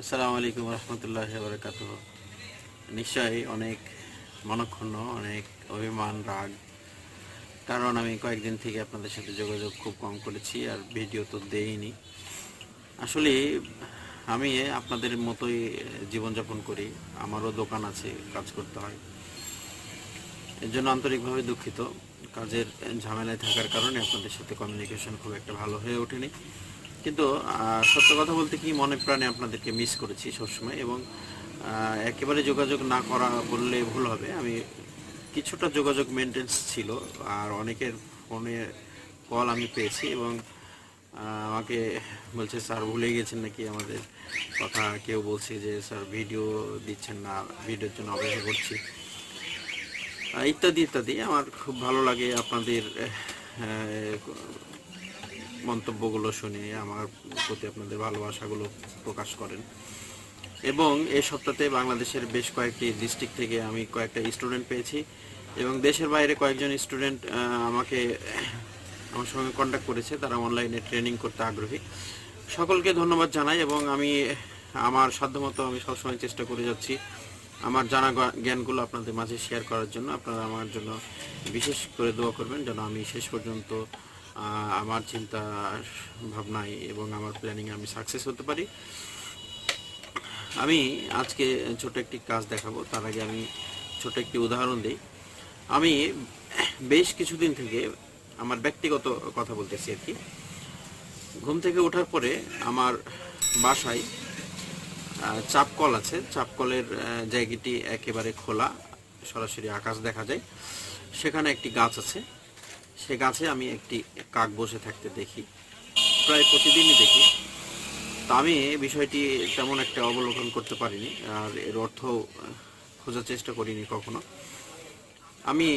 আসসালামু আলাইকুম রহমতুল্লাহ বরকাত নিশ্চয়ই অনেক মনক্ষুণ্ণ, অনেক অভিমান, রাগ। কারণ আমি কয়েকদিন থেকে আপনাদের সাথে যোগাযোগ খুব কম করেছি আর ভিডিও তো দেইনি। আসলে আমি আপনাদের মতোই জীবনযাপন করি, আমারও দোকান আছে, কাজ করতে হয়। এর জন্য আন্তরিকভাবে দুঃখিত। কাজের ঝামেলায় থাকার কারণে আপনাদের সাথে কমিউনিকেশন খুব একটা ভালো হয়ে ওঠেনি। কিন্তু সত্য কথা বলতে কি মনে প্রাণে আপনাদেরকে মিস করেছি সবসময় এবং একেবারে যোগাযোগ না করা বললে ভুল হবে। আমি কিছুটা যোগাযোগ মেনটেন্স ছিল আর অনেকের ফোনে কল আমি পেয়েছি এবং আমাকে বলছে, স্যার, ভুলে গেছেন নাকি আমাদের কথা? কেউ বলছে যে, স্যার ভিডিও দিচ্ছেন না ভিডিওর জন্য অপেক্ষা করছি। ইত্যাদি ইত্যাদি। আমার খুব ভালো লাগে আপনাদের মন্তব্যগুলো শুনে আমার প্রতি আপনাদের ভালোবাসাগুলো প্রকাশ করেন। এবং এই সপ্তাহে বাংলাদেশের বেশ কয়েকটি ডিস্ট্রিক্ট থেকে আমি কয়েকটা স্টুডেন্ট পেয়েছি এবং দেশের বাইরে কয়েকজন স্টুডেন্ট আমাকে আমার সঙ্গে কন্ট্যাক্ট করেছে। তারা অনলাইনে ট্রেনিং করতে আগ্রহী। সকলকে ধন্যবাদ জানাই এবং আমি আমার সাধ্যমতো আমি সবসময় চেষ্টা করে যাচ্ছি আমার জানা জ্ঞানগুলো আপনাদের মাঝে শেয়ার করার জন্য। আপনারা আমার জন্য বিশেষ করে দোয়া করবেন যেন আমি শেষ পর্যন্ত আমার চিন্তা ভাবনায় এবং আমার প্ল্যানিং আমি সাকসেস হতে পারি। আমি আজকে ছোট একটি কাজ দেখাবো, তার আগে আমি ছোট একটি উদাহরণ দিই। আমি বেশ কিছুদিন থেকে আমার ব্যক্তিগত কথা বলতেছি আর কি। ঘুম থেকে ওঠার পরে আমার বাসায় চাপকল আছে। চাপকলের জায়গাটি একেবারে খোলা, সরাসরি আকাশ দেখা যায়। সেখানে একটি গাছ আছে। সে গাছে আমি একটি কাক বসে থাকতে দেখি। প্রায় প্রতিদিনই দেখি। তা আমি বিষয়টি তেমন একটা অবলোকন করতে পারিনি, আর এর অর্থ খোঁজার চেষ্টা করিনি কখনো। আমি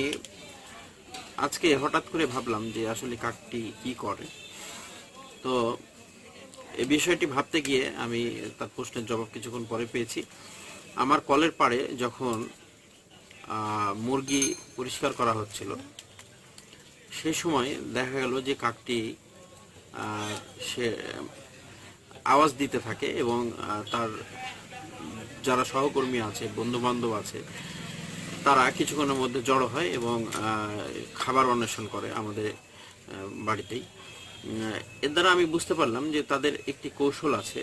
আজকে হঠাৎ করে ভাবলাম যে আসলে কাকটি কি করে। তো এই বিষয়টি ভাবতে গিয়ে আমি তার প্রশ্নের জবাব কিছুক্ষণ পরে পেয়েছি। আমার কলের পাড়ে যখন মুরগি পরিষ্কার করা হচ্ছিল সেই সময় দেখা গেল যে কাকটি সে, আওয়াজ দিতে থাকে এবং তার যারা সহকর্মী আছে বন্ধু বান্ধব আছে, তারা কিছুক্ষণের মধ্যে জড়ো হয় এবং খাবার অন্বেষণ করে আমাদের বাড়িতেই। এর দ্বারা আমি বুঝতে পারলাম যে তাদের একটি কৌশল আছে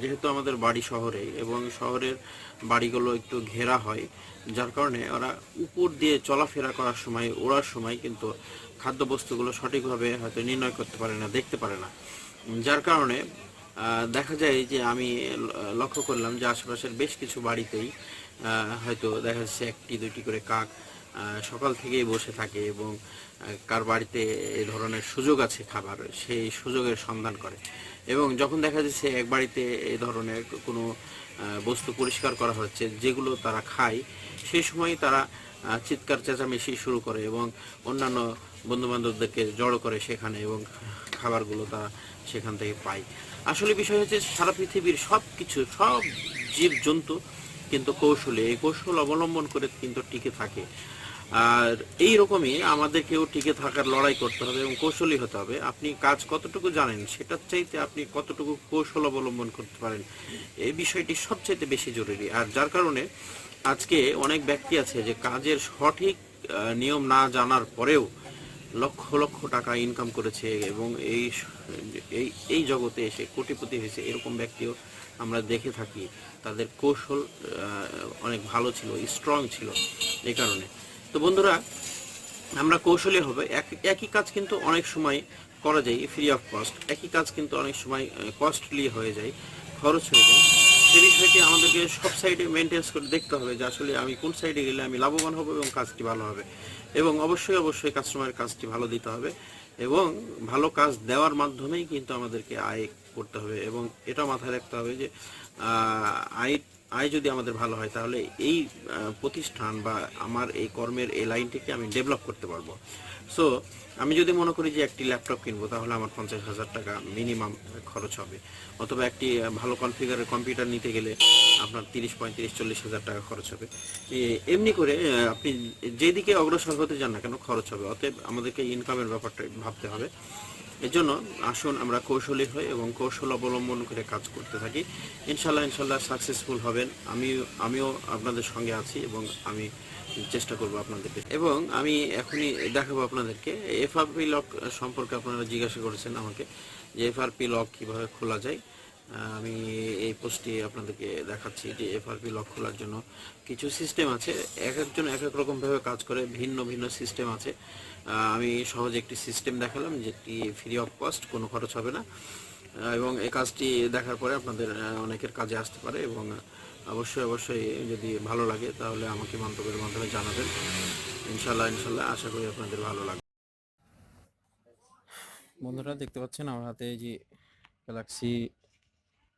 যেহেতু আমাদের বাড়ি শহরে এবং শহরের বাড়িগুলো একটু ঘেরা হয়, যার কারণে ওরা উপর দিয়ে চলাফেরা করার সময়, ওড়ার সময় কিন্তু খাদ্যবস্তুগুলো সঠিকভাবে হয়তো নির্ণয় করতে পারে না, দেখতে পারে না। যার কারণে দেখা যায় যে আমি লক্ষ্য করলাম যে আশেপাশের বেশ কিছু বাড়িতেই হয়তো দেখা যাচ্ছে একটি, দুইটি করে কাক সকাল থেকেই বসে থাকে এবং কার বাড়িতে এই ধরনের সুযোগ আছে খাবার, সেই সুযোগের সন্ধান করে। এবং যখন দেখা যাচ্ছে এক বাড়িতে এই ধরনের কোনো বস্তু পরিষ্কার করা হচ্ছে, যেগুলো তারা খায়, সেই সময় তারা চিৎকার চেঁচামেচি শুরু করে এবং অন্যান্য বন্ধু বান্ধবদেরকে জড়ো করে সেখানে এবং খাবারগুলো তারা সেখান থেকে পায়। আসলে বিষয় হচ্ছে সারা পৃথিবীর সব কিছু সব জীব জন্তু কিন্তু কৌশলে, এই কৌশল অবলম্বন করে কিন্তু টিকে থাকে। আর এই রকমই আমাদেরকেও টিকে থাকার লড়াই করতে হবে এবং কৌশলী হতে হবে। আপনি কাজ কতটুকু জানেন সেটার চাইতে আপনি কতটুকু কৌশল অবলম্বন করতে পারেন এই বিষয়টি সবচাইতে বেশি জরুরি। আর যার কারণে আজকে অনেক ব্যক্তি আছে যে কাজের সঠিক নিয়ম না জানার পরেও লক্ষ লক্ষ টাকা ইনকাম করেছে এবং এই এই এই জগতে এসে কোটিপতি হয়েছে এরকম ব্যক্তিও আমরা দেখে থাকি। তাদের কৌশল অনেক ভালো ছিল স্ট্রং ছিল। এই কারণে তো বন্ধুরা, আমরা কৌশলী হবে। এক- একই কাজ কিন্তু অনেক সময় করা যায় ফ্রি অফ কস্ট একই কাজ কিন্তু অনেক সময় কস্টলি হয়ে যায়, খরচ হয়ে যায়। সে বিষয়টি আমাদেরকে সব সাইডে মেনটেন্স করে দেখতে হবে যে আসলে আমি কোন সাইডে গেলে আমি লাভবান হব এবং কাজটি ভালো হবে। এবং অবশ্যই অবশ্যই কাস্টমারের কাজটি ভালো দিতে হবে এবং ভালো কাজ দেওয়ার মাধ্যমেই কিন্তু আমাদেরকে আয় করতে হবে এবং এটা মাথায় রাখতে হবে যে আয় আয় যদি আমাদের ভালো হয়, তাহলে এই প্রতিষ্ঠান বা আমার এই কর্মের এই লাইনটিকে আমি ডেভেলপ করতে পারব। সো আমি যদি মনে করি যে একটি ল্যাপটপ কিনবো, তাহলে আমার পঞ্চাশ হাজার টাকা মিনিমাম খরচ হবে। অথবা একটি ভালো কনফিগারের কম্পিউটার নিতে গেলে আপনার তিরিশ পঁয়ত্রিশ চল্লিশ হাজার টাকা খরচ হবে। এমনি করে আপনি যেদিকে অগ্রসর হতে যান না কেন খরচ হবে। অতএব আমাদেরকে ইনকামের ব্যাপারটা ভাবতে হবে। এজন্য আসুন আমরা কৌশলী হই এবং কৌশল অবলম্বন করে কাজ করতে থাকি। ইনশাল্লাহ ইনশাল্লাহ সাকসেসফুল হবেন। আমি আমিও আপনাদের সঙ্গে আছি এবং আমি চেষ্টা করব আপনাদেরকে। এবং আমি এখনই দেখাবো আপনাদেরকে এফআরপি লক সম্পর্কে আপনারা জিজ্ঞাসা করেছেন আমাকে যে এফআরপি লক কীভাবে খোলা যায়। আমি এই পোস্টটি আপনাদেরকে দেখাচ্ছি যে এফআরপি লক খোলার জন্য কিছু সিস্টেম আছে। এক একজন এক এক রকমভাবে কাজ করে, ভিন্ন ভিন্ন সিস্টেম আছে। আমি সহজে একটি সিস্টেম দেখালাম যেটি ফ্রি অফ কস্ট কোনো খরচ হবে না। এবং এই কাজটি দেখার পরে আপনাদের অনেকের কাজে আসতে পারে এবং অবশ্যই অবশ্যই যদি ভালো লাগে তাহলে আমাকে মন্তব্যের মাধ্যমে জানাবেন। ইনশাল্লাহ ইনশাল্লাহ আশা করি আপনাদের ভালো লাগবে। বন্ধুরা, দেখতে পাচ্ছেন আমার হাতে এই যে Galaxy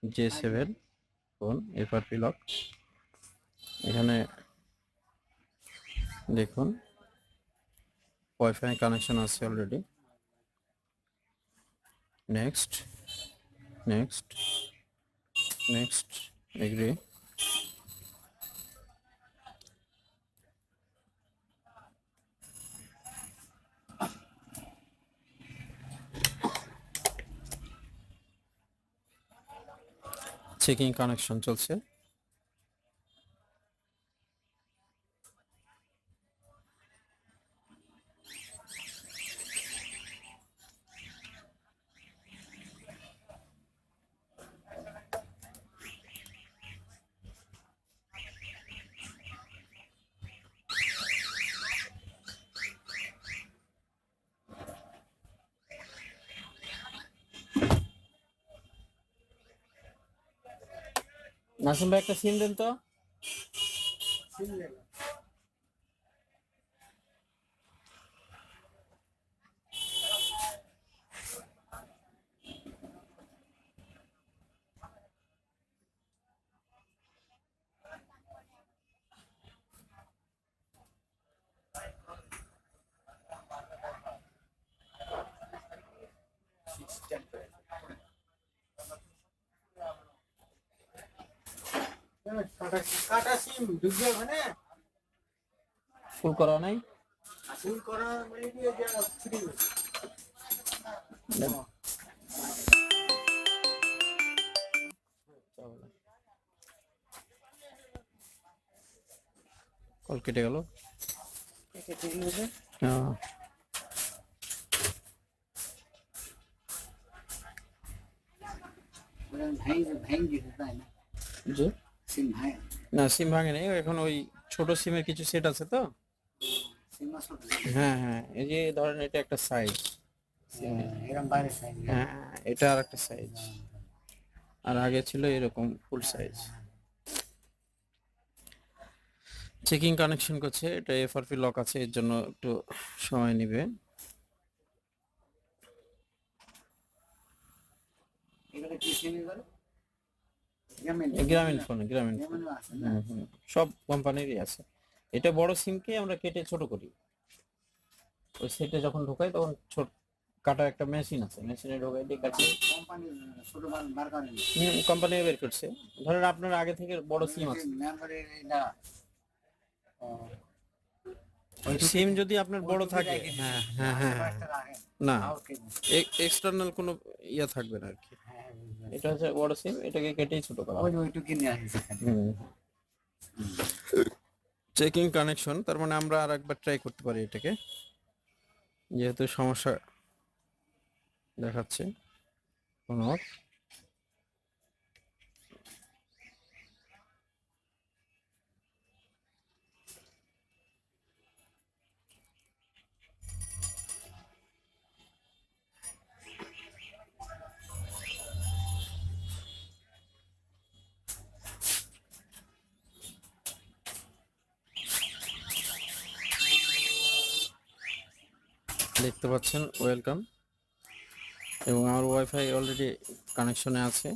J seven phone FRP lock এখানে দেখুন ওয়াইফাই কানেকশন আছে already next next next agree checking connection চলছে। নাসিম ভাই একটা সিন দেন তো। কাটা কাটা সিম ঢুকবে ওখানে। ফুল করা নাই? ফুল করা মানে দিয়ে যা ফ্রি কল কেটে গেল। হ্যাঁ ভাই ভাই দিতে তাই না? জি সিম ভাই। না সিম ভাঙে নেই এখন ওই ছোট সিমের কিছু সেট আছে তো। হ্যাঁ হ্যাঁ এই যে ধরেন এটা একটা সাইজ সাইড হ্যাঁ এটা আর একটা সাইজ আর আগে ছিল এরকম ফুল সাইজ চেকিং কানেকশন করছে এটা এফআরপি লক আছে এর জন্য একটু সময় নেবে। এগুলো কি সিম এগুলো? গ্রামীণ ফোন গ্রামীণ ফোন। সব কোম্পানিরই আছে। এটা বড় সিমকে আমরা কেটে ছোট করি। ওই সেটে যখন ঢোকাই তখন ছোট কাটার একটা মেশিন আছে। মেশিনে ঢোকাই দিয়ে কাছে কোম্পানি ছোট বার করছে। ধরেন আপনার আগে থেকে বড় সিম আছে। মেমোরি না ও। ওই সিম যদি আপনার বড় থাকে হ্যাঁ হ্যাঁ হ্যাঁ হ্যাঁ। না। এক্সটার্নাল কোনো ইয়া থাকবে না আর কি। এটা হচ্ছে বড় সিম এটাকে কেটেই ছোট করা ওই ওইটুকু নিয়ে আসছে। চেকিং কানেকশন তার মানে আমরা আর একবার ট্রাই করতে পারি এটাকে। যেহেতু সমস্যা দেখাচ্ছে কোনো। দেখতে পাচ্ছেন ওয়েলকাম এবং আমার ওয়াইফাই অলরেডি কানেকশনে আছে।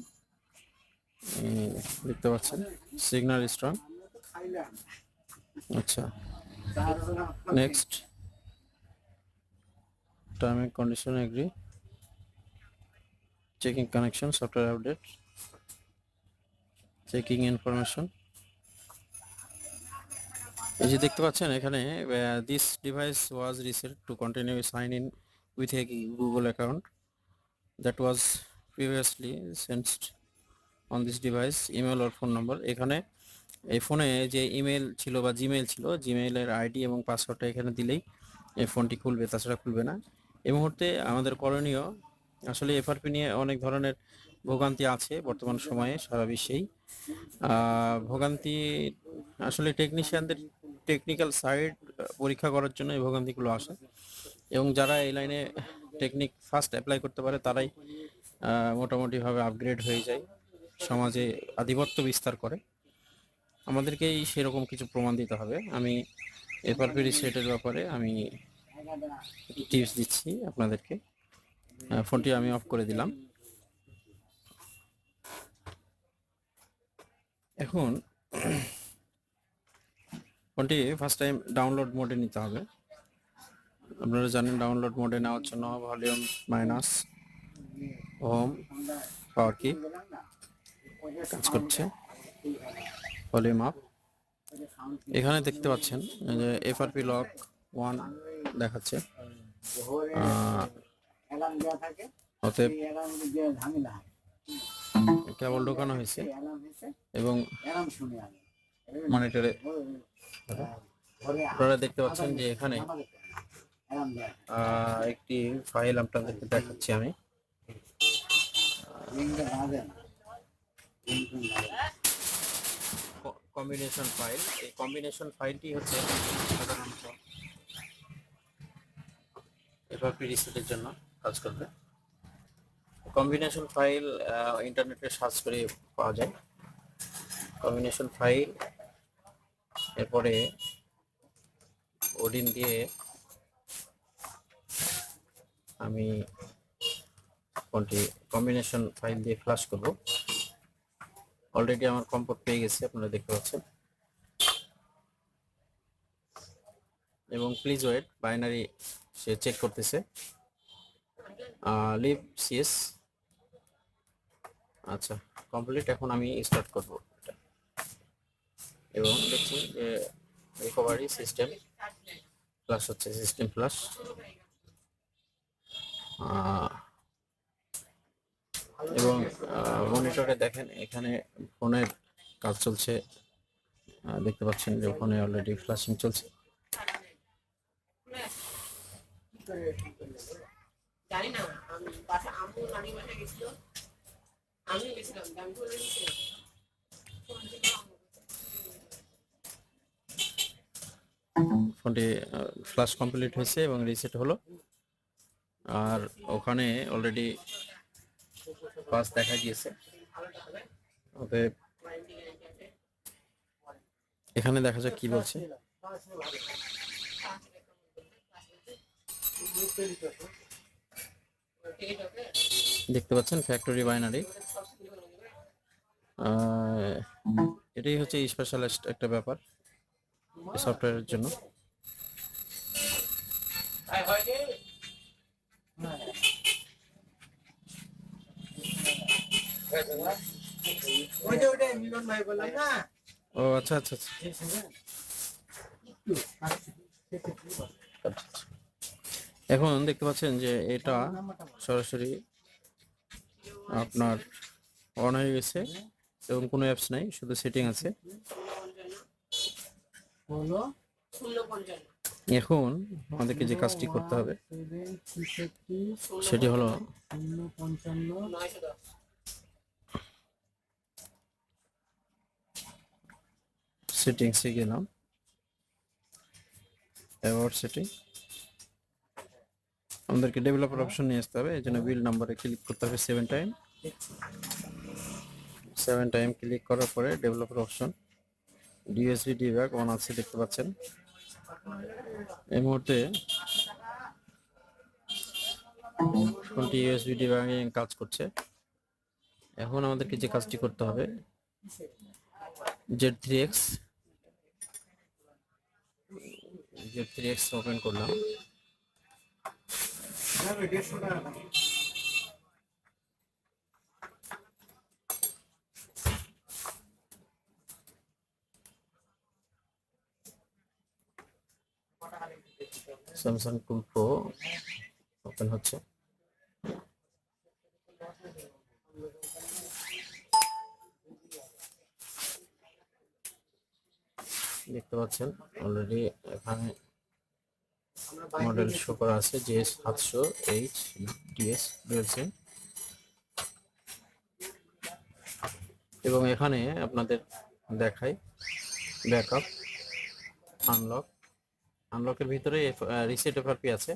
দেখতে পাচ্ছেন সিগন্যাল স্ট্রং আচ্ছা next term and condition agree checking connection software update checking information এই যে দেখতে পাচ্ছেন এখানে this device was reset to continue sign in with a Google account that was previously sensed on this device email or phone number এখানে এই ফোনে যে email ছিল বা জিমেল ছিল জিমেইলের আইডি এবং পাসওয়ার্ডটা এখানে দিলেই এই ফোনটি খুলবে, তাছাড়া খুলবে না। এই মুহূর্তে আমাদের করণীয়, আসলে এফআরপি নিয়ে অনেক ধরনের ভোগান্তি আছে বর্তমান সময়ে, সারা বিশ্বেই। ভোগান্তি, আসলে টেকনিশিয়ানদের টেকনিক্যাল সাইড পরীক্ষা করার জন্য এই ভোগান্তিগুলো আসে। এবং যারা এই লাইনে টেকনিক ফার্স্ট অ্যাপ্লাই করতে পারে, তারাই মোটামুটিভাবে আপগ্রেড হয়ে যায়, সমাজে আধিপত্য বিস্তার করে। আমাদেরকেই সেরকম কিছু প্রমাণ দিতে হবে। আমি এফআরপি সেটের ব্যাপারে আমি টিপস দিচ্ছি আপনাদেরকে। ফোনটি আমি অফ করে দিলাম। এখন ফোনটি ফার্স্ট টাইম ডাউনলোড মোডে নিতে হবে। আপনারা জানেন ডাউনলোড মোডে নেওয়ার জন্য ভলিউম মাইনাস হোম পাওয়ার কি কাজ করছে। ভলিউম আপ এখানে দেখতে পাচ্ছেন যে এফআরপি লক ওয়ান দেখাচ্ছে। অতএব কেবল ঢোকানো হয়েছে। এবং মনিটরে আপনারা দেখতে পাচ্ছেন যে এখানে একটি ফাইল আপনাদেরকে দেখাচ্ছি আমি। কম্বিনেশন ফাইল এই কম্বিনেশন ফাইলটি হচ্ছে সাধারণত এফআরপি রিসেটের জন্য কাজ করবে। কম্বিনেশন ফাইল ইন্টারনেটে সার্চ করে পাওয়া যায়। কম্বিনেশন ফাইল এরপরে ওডিন দিয়ে আমি কোনটি কম্বিনেশন ফাইল দিয়ে ফ্লাশ করব। অলরেডি আমার কম্পোর্ট পেয়ে গেছে, আপনারা দেখতে পাচ্ছেন। এবং প্লিজ ওয়েট বাইনারি সে চেক করতেছে। লিভ সিএস আচ্ছা কমপ্লিট এখন আমি স্টার্ট করব। এবং দেখছি যে রিকভারি সিস্টেম প্লাস হচ্ছে সিস্টেম প্লাস এবং মনিটরে দেখেন, এখানে ফোনের কাজ চলছে। দেখতে পাচ্ছেন যে ফোনে অলরেডি ফ্ল্যাশিং চলছে। জানি না আমি আমি গেছিলাম ফোনটি ফ্ল্যাশ কমপ্লিট হয়েছে এবং রিসেট হলো। আর ওখানে অলরেডি পাস দেখা গিয়েছে। অতএব এখানে দেখা যাক কি বলছে। দেখতে পাচ্ছেন ফ্যাক্টরি বাইনারি এটাই হচ্ছে স্পেশালিস্ট একটা ব্যাপার। সফটওয়্যারের জন্য ও আচ্ছা আচ্ছা, আচ্ছা। এখন দেখতে পাচ্ছেন যে এটা সরাসরি আপনার অন হয়ে গেছে এবং কোনো অ্যাপস নাই শুধু সেটিং আছে হলো এখন আমাদেরকে যে কাজটি করতে হবে, সেটি হলো সেটিংসে গেলাম। অ্যাওয়ার্ড সেটিং আমাদেরকে ডেভেলপার অপশন নিয়ে আসতে হবে, এই জন্য বিল নাম্বারে ক্লিক করতে হবে seven time seven time click করার পরে developer option DSD debug on আছে, দেখতে পাচ্ছেন। এই মুহূর্তে ফোনটি ইউএসবি ডিব্যাগিং কাজ করছে? এখন আমাদেরকে যে কাজটি করতে হবে Z three x Z three x open করলাম। স্যামসাং টুল প্রো ওপেন হচ্ছে। দেখতে পাচ্ছেন অলরেডি এখানে মডেল শো করা আছে যে সাতশো এইচ ডিএস রয়েছে এবং এখানে আপনাদের দেখাই ব্যাকআপ আনলক আনলকের ভিতরে রিসেট এফআরপি আছে।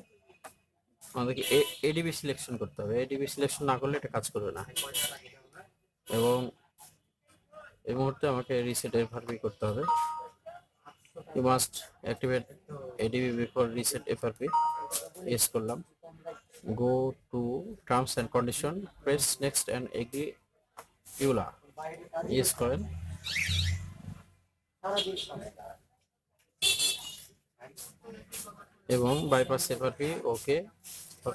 আমাদেরকে এডিবি সিলেকশন করতে হবে। এডিবি সিলেকশন না করলে এটা কাজ করবে না। এবং এই মুহূর্তে আমাকে রিসেট এফআরপি করতে হবে। You must activate ADB before reset FRP yes করলাম। Go to terms and condition press next and agree EULA yes করেন। এবং bypass FRP okay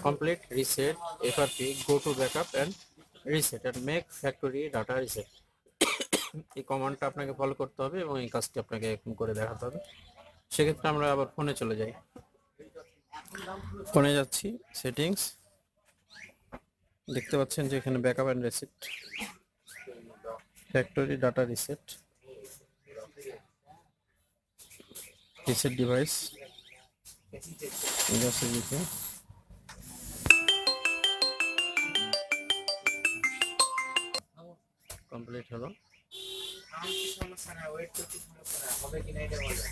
complete reset FRP go to backup and reset and make factory data reset এই কমান্ডটা আপনাকে follow করতে হবে এবং এই কাজটি আপনাকে এখন করে দেখাতে হবে। সেক্ষেত্রে আমরা আবার ফোনে চলে যাই। ফোনে যাচ্ছি সেটিংস দেখতে পাচ্ছেন যে এখানে backup and reset factory data reset reset device দিকে কমপ্লিট হলো সমস্যা না? ওয়েট করতে সমস্যা হবে কিনা এটা বলো।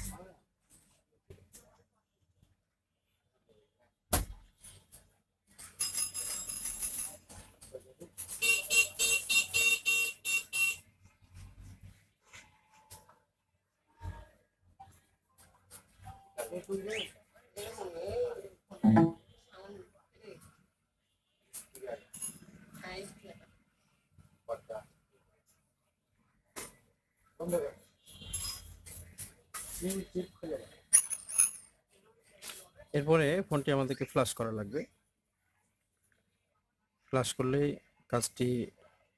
এরপরে ফোনটি আমাদেরকে ফ্লাশ করা লাগবে। ফ্লাশ করলেই কাজটি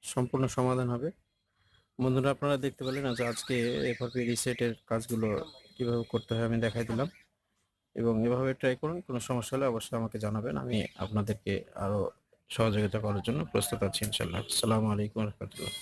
সম্পূর্ণ সমাধান হবে। বন্ধুরা, আপনারা দেখতে পেলেন যে আজকে এভাবে রিসেটের কাজগুলো কীভাবে করতে হয় আমি দেখাই দিলাম। এবং এভাবে ট্রাই করুন, কোনো সমস্যা হলে অবশ্যই আমাকে জানাবেন। আমি আপনাদেরকে আরও সহযোগিতা করার জন্য প্রস্তুত আছি ইনশাল্লাহ আসসালামু আলাইকুম রহমতুল্লাহ।